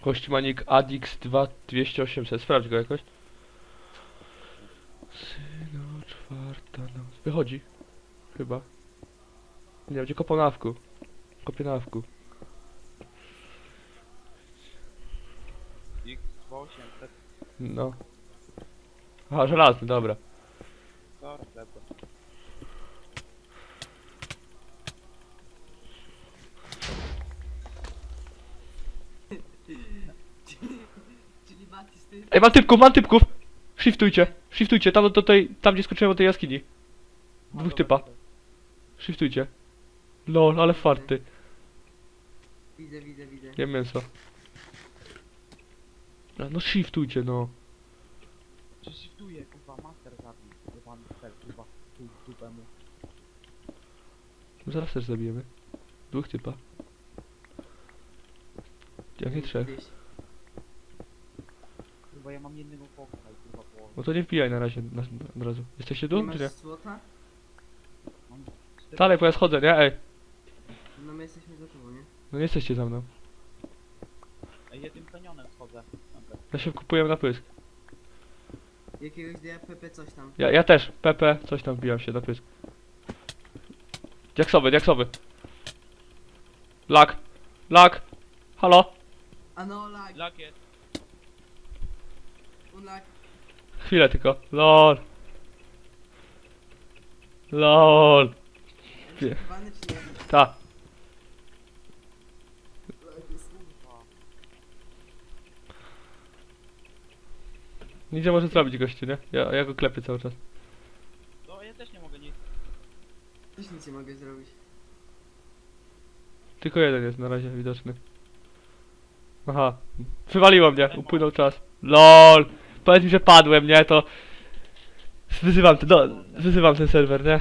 Kościmanik Adix 2 2800. Sprawdź go jakoś. Syno, czwarta noc. Wychodzi. Chyba. Nie, będzie kopał na awku. Kopie na awku. X2800 No. Aha, żelazny, dobra. Dobra, dobra. Czyli Batis, ty... Ej, mam typków, mam typków! Shiftujcie, shiftujcie, tam do tej, tam gdzie skoczyłem do tej jaskini. Dwóch typa. Shiftujcie. Lol, ale farty. Widzę, widzę, widzę. Jem mięso. A, No shiftujcie, no. Czy shiftuje, kurwa, master zabił. Kurwa, master, kurwa, tu. Zaraz też zabijemy. Dwóch typa. Jak nie trzech. Kurwa, ja mam jednego foka i kurwa połowę. No to nie wbijaj na razie, na, na, od razu. Jesteście tu, czy nie? złota? Mam cztery- Dalej, bo ja schodzę, nie? Ej, No my jesteśmy za tobą, nie? no nie jesteście za mną. Ej, jednym kanionem schodzę. Dobra. Ja się kupuję na pysk. Jakiegoś DPP coś tam. Ja, ja też, PP, coś tam wbijam się na pysk. Diaksowy, diaksowy. Lak, lak. Halo? A no, lag, Lak jest. ulag. Chwilę tylko. LOL. LOL. Wie. Bany czy nie? Ta. Lag jest Kurwa. Nic nie może zrobić gościu, nie? Ja, ja go klepię cały czas. No, ja też nie mogę nic. Też nic nie mogę zrobić. Tylko jeden jest na razie widoczny. Aha. Wywaliło mnie, upłynął czas. LOL. Powiedz mi, że padłem, nie? To... Wyzywam ten, no, wyzywam ten serwer, nie?